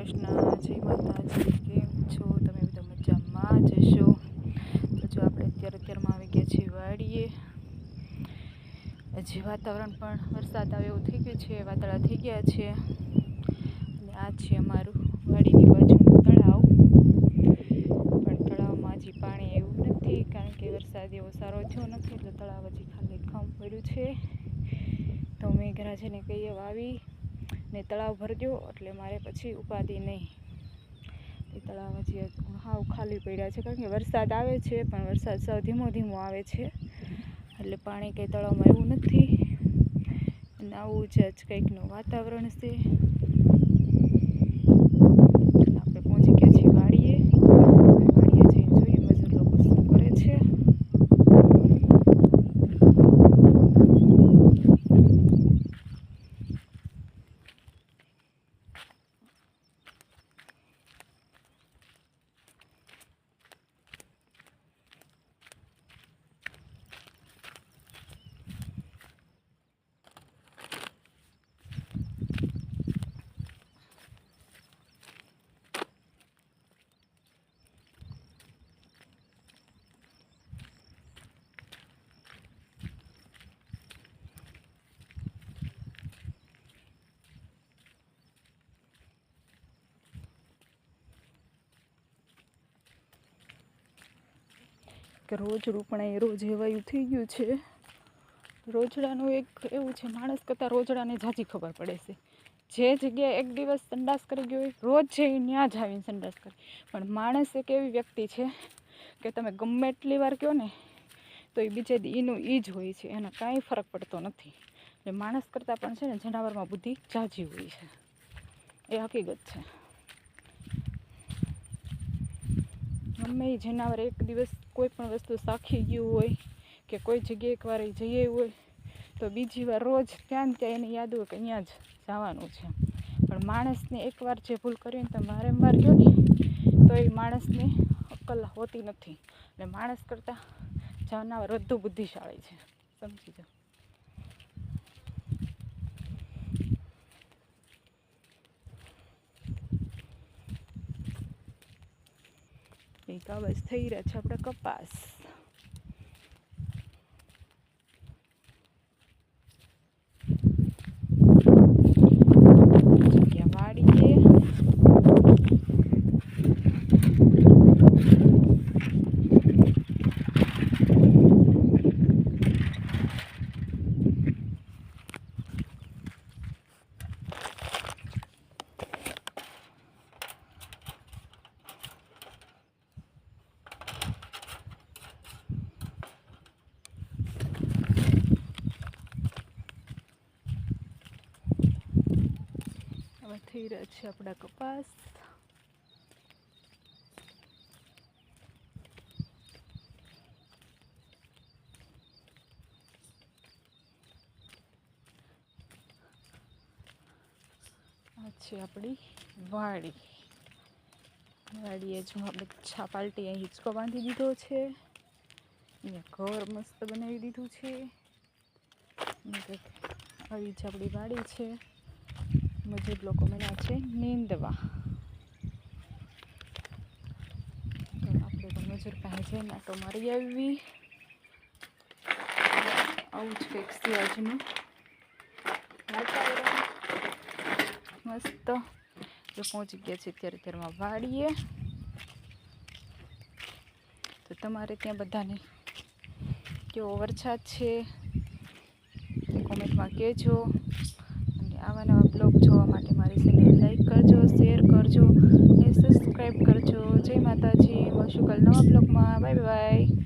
કૃષ્ણ જય માતાજી કેમ છો? તમે બધા મજામાં જશો તો જો આપણે અત્યારે અત્યારમાં આવી ગયા છીએ વાડીએ. હજી વાતાવરણ પણ વરસાદ આવે એવું થઈ ગયું છે, વાદળા થઈ ગયા છે. અને આ છે અમારું વાડીની બાજુનું તળાવ. પણ તળાવમાં હજી પાણી એવું નથી, કારણ કે વરસાદ એવો સારો થયો નથી, એટલે તળાવ હજી ખાલી ખમ પડ્યું છે. તો મેઘરાજાને કહીએ વાવી ને તળાવ ભરજો એટલે મારે પછી ઉપાધિ નહીં. એ તળાવ હજી હાવ ખાલી પડ્યા છે, કારણ કે વરસાદ આવે છે, પણ વરસાદ સાવ ધીમો ધીમો આવે છે. એટલે પાણી કંઈ તળાવમાં એવું નથી. અને આવું જ કંઈકનું વાતાવરણ છે આપણે પહોંચી ગયા છીએ વાડીએ હવે વાડીએ જઈને જોઈએ મજૂર લોકો શું કરે છે કે રોજ રૂપણા એ રોજ એવાયું થઈ ગયું છે. રોજડાનું એક એવું છે, માણસ કરતાં રોજડાને ઝાઝી ખબર પડે છે. જે જગ્યાએ એક દિવસ સંડાસ કરી ગયો હોય, રોજ છે એ ત્યાં જ આવીને સંડાસ કરે. પણ માણસ એક એવી વ્યક્તિ છે કે તમે ગમે એટલી વાર કહો ને, તો એ બીજે એનું એ જ હોય છે, એને કાંઈ ફરક પડતો નથી. એટલે માણસ કરતાં પણ છે ને, જનાવરમાં બુદ્ધિ ઝાઝી હોય છે. એ હકીકત છે. ગમે જનાવર એક દિવસ કોઈ પણ વસ્તુ સાખી ગયું હોય કે કોઈ જગ્યાએ એકવાર એ જઈ હોય, તો બીજી વાર રોજ ત્યાં ત્યાં એને યાદ હોય કે અહીંયા જ જવાનું છે. પણ માણસને એકવાર જે ભૂલ કરી ને તમે વારંવાર ગયો ને, તો એ માણસને અક્કલ હોતી નથી. અને માણસ કરતાં જનાવર વધુ બુદ્ધિશાળી છે. સમજી જાઓ. કાબસ થઈ રહ્યા છે. આપણે કપાસ જગ્યા વાડીએ હવે થઈ રહ્યા છે આપણા કપાસ. આ છે આપણી વાડી. વાડીએ જો આપણે છાપાલટી અહીં હિંચકો બાંધી દીધો છે. અહીંયા ઘર મસ્ત બનાવી દીધું છે. આવી જ આપણી વાડી છે. મજૂર લોકો મળ્યા છે નીંદવા. તો આપણે તો મજૂર પાસે જઈને આટો મારી આવી. આવું જ કંઈક છે આજનું. મસ્ત. તો પહોંચી ગયા છે અત્યારે અત્યારમાં વાળીએ તો તમારે ત્યાં બધાને કેવો વરસાદ છે? કોમેન્ટમાં કહેજો. આવા નવા બ્લોગ જોવા માટે મારી ચેનલ લાઈક કરજો શેર કરજો અને સબસ્ક્રાઈબ કરજો. જય માતાજી. મળશું કાલ નવા બ્લોગમાં બાય બાય